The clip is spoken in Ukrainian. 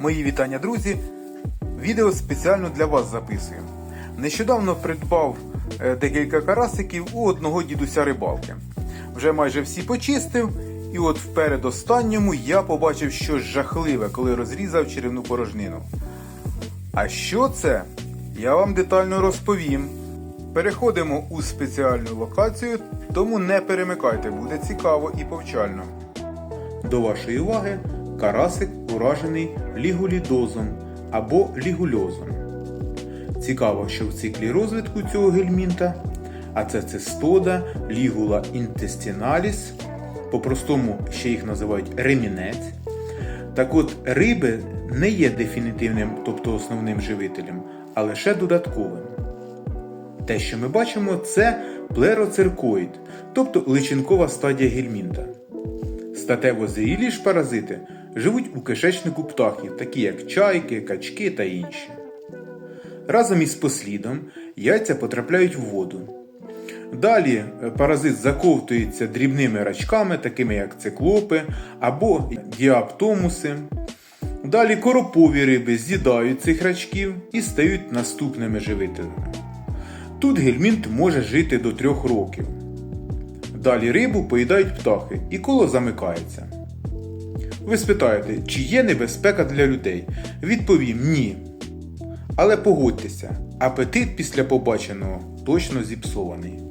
Мої вітання, друзі. Відео спеціально для вас записую. Нещодавно придбав е, декілька карасиків у одного дідуся рибалки. Вже майже всі почистив, і от в передостанньому я побачив щось жахливе, коли розрізав черевну порожнину. А що це? Я вам детально розповім. Переходимо у спеціальну локацію, тому не перемикайте, буде цікаво і повчально. До вашої уваги карасик уражений лігулідозом або лігульозом. Цікаво, що в циклі розвитку цього гельмінта, а це цистода, лігула інтестіналіс, по-простому ще їх називають ремінець. Так от риби не є дефінітивним, тобто основним живителем, а лише додатковим. Те, що ми бачимо, це плероциркоїд, тобто личинкова стадія гельмінта. Статево зрілі ж паразити живуть у кишечнику птахів, такі як чайки, качки та інші. Разом із послідом яйця потрапляють в воду. Далі е, паразит заковтується дрібними рачками, такими як циклопи або діаптомуси. Далі коропові риби з'їдають цих рачків і стають наступними живителями. Тут гельмінт може жити до трьох років. Далі рибу поїдають птахи і коло замикається. Ви спитаєте, чи є небезпека для людей? Відповім ні. Але погодьтеся, апетит після побаченого точно зіпсований.